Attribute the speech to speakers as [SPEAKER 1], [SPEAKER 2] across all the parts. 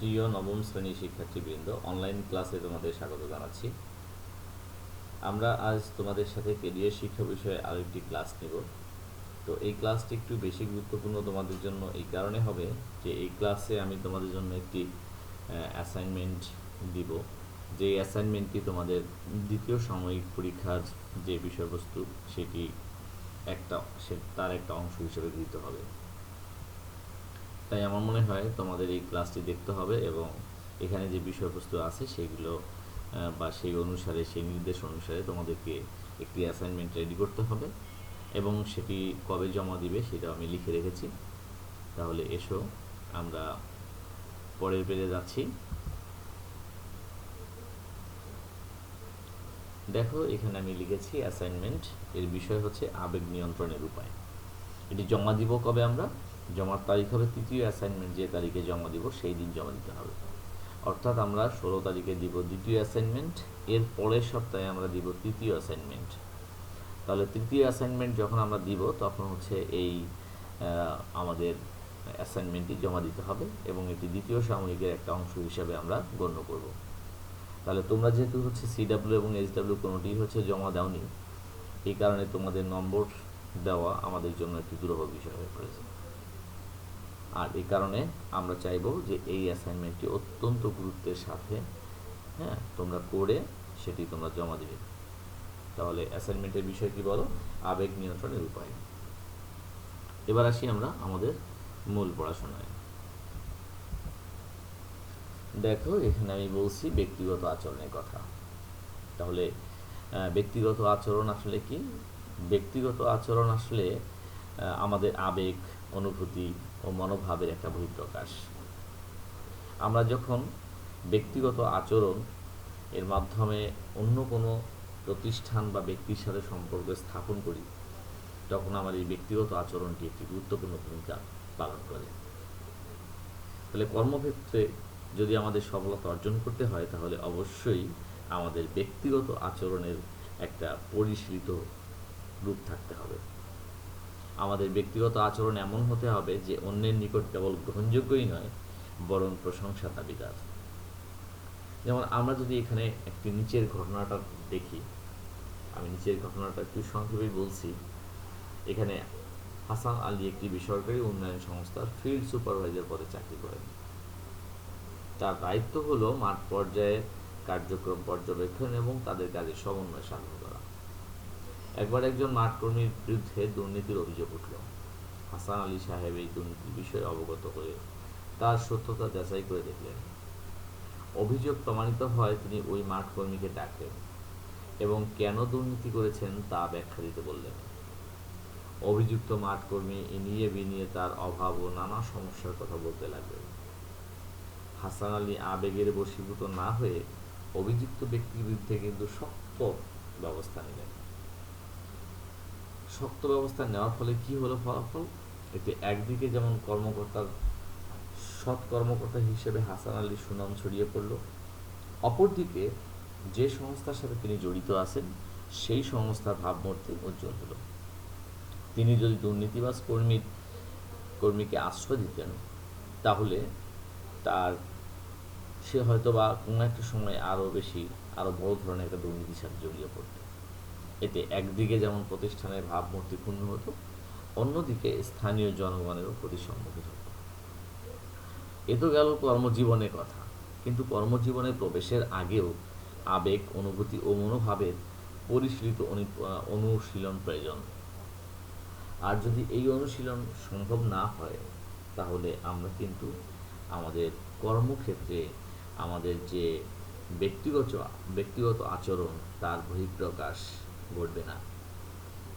[SPEAKER 1] প্রিয় নবম শ্রেণির শিক্ষার্থীবৃন্দ অনলাইন ক্লাসে তোমাদের স্বাগত জানাচ্ছি। আমরা আজ তোমাদের সাথে কেরিয়ার শিক্ষা বিষয়ে আরও একটি ক্লাস নেব। তো এই ক্লাসটি একটু বেশি গুরুত্বপূর্ণ তোমাদের জন্য এই কারণে হবে যে এই ক্লাসে আমি তোমাদের জন্য একটি অ্যাসাইনমেন্ট দিব। যে অ্যাসাইনমেন্টটি তোমাদের দ্বিতীয় সাময়িক পরীক্ষার যে বিষয়বস্তু, সেটি একটা, সে, তার একটা অংশ হিসেবে দিতে হবে। তাই আমার মনে হয় তোমাদের এই ক্লাসটি দেখতে হবে এবং এখানে যে বিষয়বস্তু আছে সেগুলো বা সেই অনুসারে, সেই নির্দেশ অনুসারে তোমাদেরকে একটি অ্যাসাইনমেন্ট রেডি করতে হবে এবং সেটি কবে জমা দিবে সেটা আমি লিখে রেখেছি। তাহলে এসো, আমরা পরের পেজে যাচ্ছি। দেখো, এখানে আমি লিখেছি অ্যাসাইনমেন্ট এর বিষয় হচ্ছে আবেগ নিয়ন্ত্রণের উপায়। এটি জমা দিব কবে আমরা? জমার তারিখ হবে তৃতীয় অ্যাসাইনমেন্ট যে তারিখে জমা দিব, সেই দিন জমা দিতে হবে। অর্থাৎ আমরা ষোলো তারিখে দিব দ্বিতীয় অ্যাসাইনমেন্ট এর পরের সপ্তাহে আমরা দিব তৃতীয় অ্যাসাইনমেন্ট তাহলে তৃতীয় অ্যাসাইনমেন্ট যখন আমরা দিব, তখন হচ্ছে এই আমাদের অ্যাসাইনমেন্টটি জমা দিতে হবে এবং এটি দ্বিতীয় সাময়িকের একটা অংশ হিসাবে আমরা গণ্য করব। তাহলে তোমরা যেহেতু হচ্ছে সিডাব্লিউ এবং এইচডাব্লিউ কোনোটি হচ্ছে জমা দাওনি, এই কারণে তোমাদের নম্বর দেওয়া আমাদের জন্য একটি দুরূহ বিষয় হয়ে পড়েছে। আর এই কারণে আমরা চাইব যে এই অ্যাসাইনমেন্টটি অত্যন্ত গুরুত্বের সাথে হ্যাঁ তোমরা করে সেটি তোমরা জমা দিবে। তাহলে অ্যাসাইনমেন্টের বিষয় কি বলো? আবেগ নিয়ন্ত্রণের উপায়। এবার আসি আমরা আমাদের মূল পড়াশোনায়। দেখো, এখানে আমি বলছি ব্যক্তিগত আচরণের কথা। তাহলে ব্যক্তিগত আচরণ আসলে কি? ব্যক্তিগত আচরণ আসলে আমাদের আবেগ, অনুভূতি ও মনোভাবের একটা বহিঃপ্রকাশ। আমরা যখন ব্যক্তিগত আচরণ এর মাধ্যমে অন্য কোনো প্রতিষ্ঠান বা ব্যক্তির সাথে সম্পর্ক স্থাপন করি, তখন আমার এই ব্যক্তিগত আচরণটি একটি গুরুত্বপূর্ণ ভূমিকা পালন করে। তাহলে কর্মক্ষেত্রে যদি আমাদের সফলতা অর্জন করতে হয়, তাহলে অবশ্যই আমাদের ব্যক্তিগত আচরণের একটা পরিশীলিত রূপ থাকতে হবে। আমাদের ব্যক্তিগত আচরণ এমন হতে হবে যে অন্যের নিকট কেবল গ্রহণযোগ্যই নয়, বরং প্রশংসা দাবিদার যেমন আমরা যদি এখানে একটি নিচের ঘটনাটা দেখি, আমি নিচের ঘটনাটা একটু সংক্ষেপে বলছি। এখানে হাসান আলী একটি বেসরকারি উন্নয়ন সংস্থার ফিল্ড সুপারভাইজার পদে চাকরি করেন। তার দায়িত্ব হলো মাঠ পর্যায়ে কার্যক্রম পর্যবেক্ষণ এবং তাদের কাজের সমন্বয় সাধন করা। একবার একজন মাঠ কর্মীর বিরুদ্ধে দুর্নীতির অভিযোগ উঠল। হাসান আলী সাহেব এই দুর্নীতির বিষয়ে অবগত হয়ে তার সত্যতা যাচাই করে দেখলেন। অভিযোগ প্রমাণিত হয় তিনি ওই মাঠ কর্মীকে ডাকলেন এবং কেন দুর্নীতি করেছেন তা ব্যাখ্যা দিতে বললেন। অভিযুক্ত মাঠ কর্মী ইনিয়ে বিনিয়ে তার অভাব ও নানা সমস্যার কথা বলতে লাগলেন। হাসান আলী আবেগের বশীভূত না হয়ে অভিযুক্ত ব্যক্তির বিরুদ্ধে কিন্তু শক্ত ব্যবস্থা নিলেন। শক্ত ব্যবস্থা নেওয়ার ফলে কি হলো? ফলাফল? এতে একদিকে যেমন কর্মকর্তার সৎ কর্মকর্তা হিসেবে হাসান আলীর সুনাম ছড়িয়ে পড়ল, অপরদিকে যে সংস্থার সাথে তিনি জড়িত আছেন, সেই সংস্থার ভাবমূর্তি উজ্জ্বল হলো। তিনি যদি দুর্নীতিবাজ কর্মী, কর্মীকে আশ্রয় দিতেন, তাহলে তার, সে হয়তো বা কোনো একটা সময় আরও বেশি আরও বড় ধরনের একটা দুর্নীতির সাথে জড়িয়ে পড়ত। এতে একদিকে যেমন প্রতিষ্ঠানের ভাবমূর্তি ক্ষুণ্ণ হতো, অন্যদিকে স্থানীয় জনগণেরও ক্ষতির সম্মুখীন হতো। এ তো গেল কর্মজীবনের কথা। কিন্তু কর্মজীবনে প্রবেশের আগেও আবেগ, অনুভূতি ও মনোভাবের পরিশীলিত অনু- অনুশীলন প্রয়োজন। আর যদি এই অনুশীলন সম্ভব না হয়, তাহলে আমরা কিন্তু আমাদের কর্মক্ষেত্রে আমাদের যে ব্যক্তিগত ব্যক্তিগত আচরণ, তার বহিঃপ্রকাশ ঘটবে না।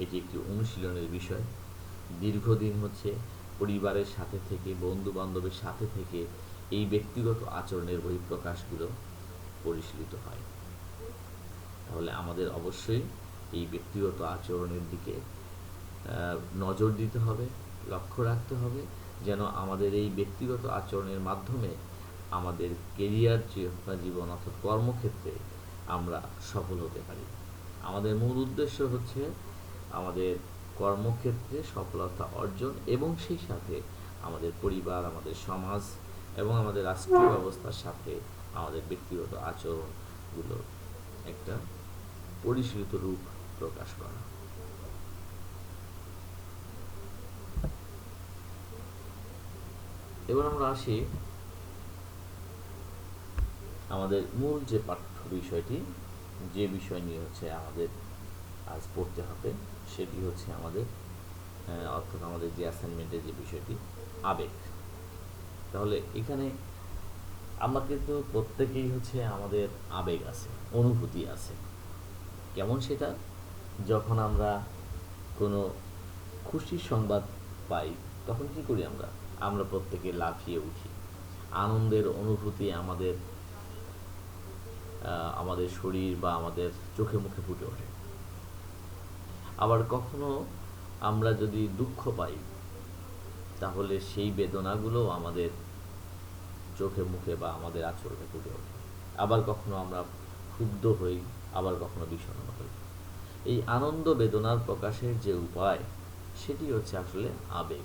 [SPEAKER 1] এটি একটি অনুশীলনের বিষয়। দীর্ঘদিন হচ্ছে পরিবারের সাথে থেকে বন্ধু বান্ধবের সাথে থেকে এই ব্যক্তিগত আচরণের বহিঃপ্রকাশগুলো পরিশীলিত হয়। তাহলে আমাদের অবশ্যই এই ব্যক্তিগত আচরণের দিকে নজর দিতে হবে, লক্ষ্য রাখতে হবে যেন আমাদের এই ব্যক্তিগত আচরণের মাধ্যমে আমাদের কেরিয়ার জীবন অর্থাৎ কর্মক্ষেত্রে আমরা সফল হতে পারি। আমাদের মূল উদ্দেশ্য হচ্ছে আমাদের কর্মক্ষেত্রে সফলতা অর্জন এবং সেই সাথে আমাদের পরিবার, আমাদের সমাজ এবং আমাদের রাষ্ট্রীয় ব্যবস্থার সাথে আমাদের ব্যক্তিগত আচরণগুলো একটা পরিশীলিত রূপ প্রকাশ করা। এবার আমরা আসি আমাদের মূল যে পাঠ্য বিষয়টি যে বিষয় নিয়ে হচ্ছে আমাদের আজ পড়তে হবে, সেটি হচ্ছে আমাদের অর্থাৎ আমাদের যে অ্যাসাইনমেন্টের যে বিষয়টি, আবেগ। তাহলে এখানে আমরা কিন্তু প্রত্যেকেই হচ্ছে আমাদের আবেগ আছে, অনুভূতি আছে। কেমন সেটা? যখন আমরা কোনো খুশির সংবাদ পাই, তখন কি করি আমরা? আমরা প্রত্যেকে লাফিয়ে উঠি। আনন্দের অনুভূতি আমাদের আমাদের শরীর বা আমাদের চোখে মুখে ফুটে ওঠে। আবার কখনো আমরা যদি দুঃখ পাই, তাহলে সেই বেদনাগুলো আমাদের চোখে মুখে বা আমাদের আচরণে ফুটে ওঠে। আবার কখনো আমরা ক্ষুব্ধ হই, আবার কখনো বিষণ্ণ হই। এই আনন্দ বেদনার প্রকাশের যে উপায়, সেটি হচ্ছে আসলে আবেগ।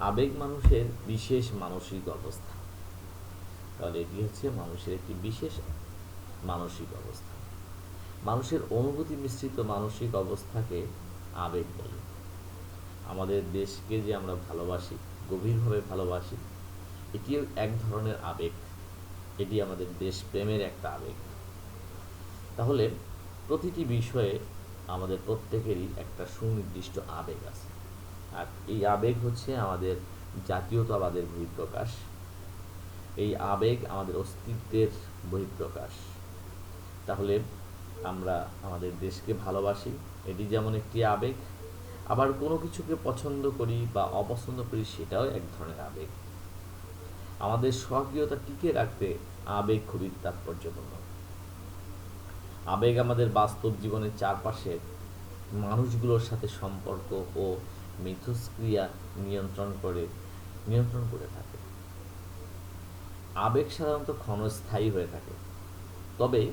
[SPEAKER 1] আবেগ মানুষের বিশেষ মানসিক অবস্থা। তাহলে এটি হচ্ছে মানুষের একটি বিশেষ মানসিক অবস্থা। মানুষের অনুভূতি মিশ্রিত মানসিক অবস্থাকে আবেগ বলে। আমাদের দেশকে যে আমরা ভালোবাসি, গভীরভাবে ভালোবাসি, এটিও এক ধরনের আবেগ। এটি আমাদের দেশপ্রেমের একটা আবেগ। তাহলে প্রতিটি বিষয়ে আমাদের প্রত্যেকেরই একটা সুনির্দিষ্ট আবেগ আছে। আর এই আবেগ হচ্ছে আমাদের জাতীয়তাবাদের বহিঃপ্রকাশ। এই আবেগ আমাদের অস্তিত্বের বহিঃপ্রকাশ। তাহলে আমরা আমাদের দেশকে ভালোবাসি। এটি যেমন একটি আবেগ, আবার কোনো কিছুকে পছন্দ করি বা অপছন্দ করি সেটাও এক ধরনের আবেগ। আমাদের স্বকীয়তা টিকে রাখতে আবেগ খুবই তাৎপর্যপূর্ণ। আবেগ আমাদের বাস্তব জীবনের চারপাশে মানুষগুলোর সাথে সম্পর্ক ও মিথস্ক্রিয়া নিয়ন্ত্রণ করে নিয়ন্ত্রণ করে থাকে। আবেগ সাধারণত ক্ষণস্থায়ী হয়ে থাকে। তবে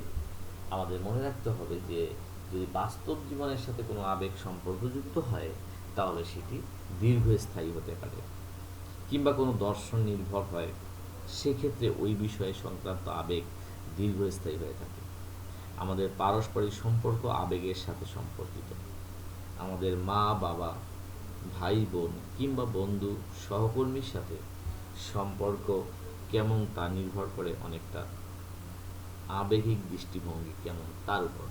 [SPEAKER 1] আমাদের মনে রাখতে হবে যে, যদি বাস্তব জীবনের সাথে কোনো আবেগ সম্পর্কযুক্ত হয়, তাহলে সেটি দীর্ঘস্থায়ী হতে পারে। কিংবা কোনো দর্শন নির্ভর হয়, সেক্ষেত্রে ওই বিষয়ে সংক্রান্ত আবেগ দীর্ঘস্থায়ী হয়ে থাকে। আমাদের পারস্পরিক সম্পর্ক আবেগের সাথে সম্পর্কিত। আমাদের মা, বাবা, ভাই, বোন কিংবা বন্ধু সহকর্মীর সাথে সম্পর্ক কেমন তা নির্ভর করে অনেকটা। আবেগিক দৃষ্টিভঙ্গি কেমন? তার উপর।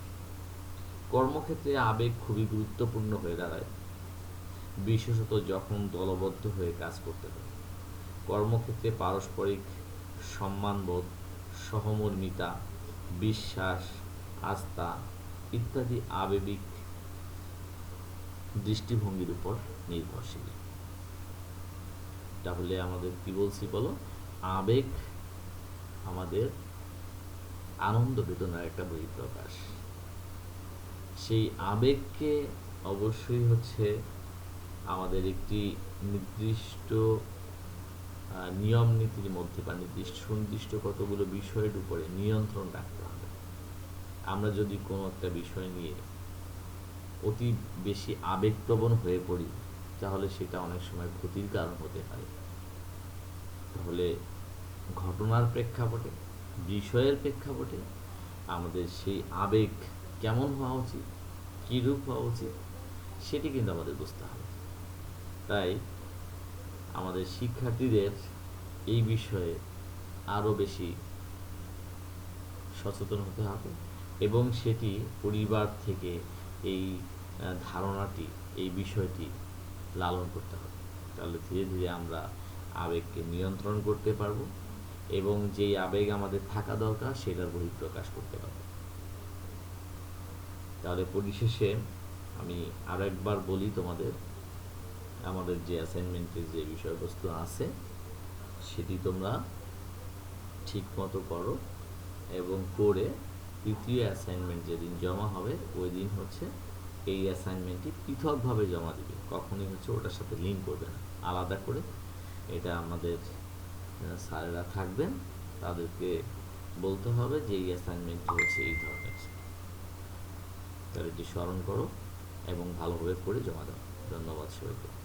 [SPEAKER 1] কর্মক্ষেত্রে আবেগ খুবই গুরুত্বপূর্ণ হয়ে দাঁড়ায়। বিশেষত যখন দলবদ্ধ হয়ে কাজ করতে হয়। কর্মক্ষেত্রে পারস্পরিক সম্মানবোধ, সহমর্মিতা, বিশ্বাস, আস্থা ইত্যাদি আবেগিক দৃষ্টিভঙ্গির উপর নির্ভরশীল। তাহলে আমাদের কি বলছি বলো? আবেগ আমাদের আনন্দ বেদনার একটা বহিঃপ্রকাশ সেই আবেগকে অবশ্যই হচ্ছে আমাদের একটি নির্দিষ্ট নিয়ম নীতির মধ্যে বা নির্দিষ্ট সুনির্দিষ্ট কতগুলো বিষয়ের উপরে নিয়ন্ত্রণ রাখতে হবে। আমরা যদি কোনো একটা বিষয় নিয়ে অতি বেশি আবেগপ্রবণ হয়ে পড়ি, তাহলে সেটা অনেক সময় ক্ষতির কারণ হতে পারে। তাহলে ঘটনার প্রেক্ষাপটে বিষয়ের প্রেক্ষাপটে আমাদের সেই আবেগ কেমন হওয়া উচিত? কীরূপ হওয়া উচিত? সেটি কিন্তু আমাদের বুঝতে হবে। তাই আমাদের শিক্ষার্থীদের এই বিষয়ে আরও বেশি সচেতন হতে হবে এবং সেটি পরিবার থেকে এই ধারণাটি, এই বিষয়টি লালন করতে হবে। তাহলে ধীরে ধীরে আমরা আবেগকে নিয়ন্ত্রণ করতে পারব। এবং যেই আবেগ আমাদের থাকা দরকার, সেটার বহিঃপ্রকাশ করতে পারব। তাহলে পরিশেষে আমি আরও একবার বলি তোমাদের, আমাদের যে অ্যাসাইনমেন্টের যে বিষয়বস্তু আছে, সেটি তোমরা ঠিক মতো করো এবং করে তৃতীয় অ্যাসাইনমেন্ট যেদিন জমা হবে ওই দিন হচ্ছে এই অ্যাসাইনমেন্টটি পৃথকভাবে জমা দিবে। কখনই হচ্ছে ওটার সাথে লিঙ্ক করবে না। আলাদা করে এটা আমাদের স্যারেরা থাকবেন, তাদেরকে বলতে হবে যে এই অ্যাসাইনমেন্টটি হচ্ছে এই ধরনের। তাহলে এটি স্মরণ করো এবং ভালোভাবে করে জমা দাও। ধন্যবাদ সবাইকে।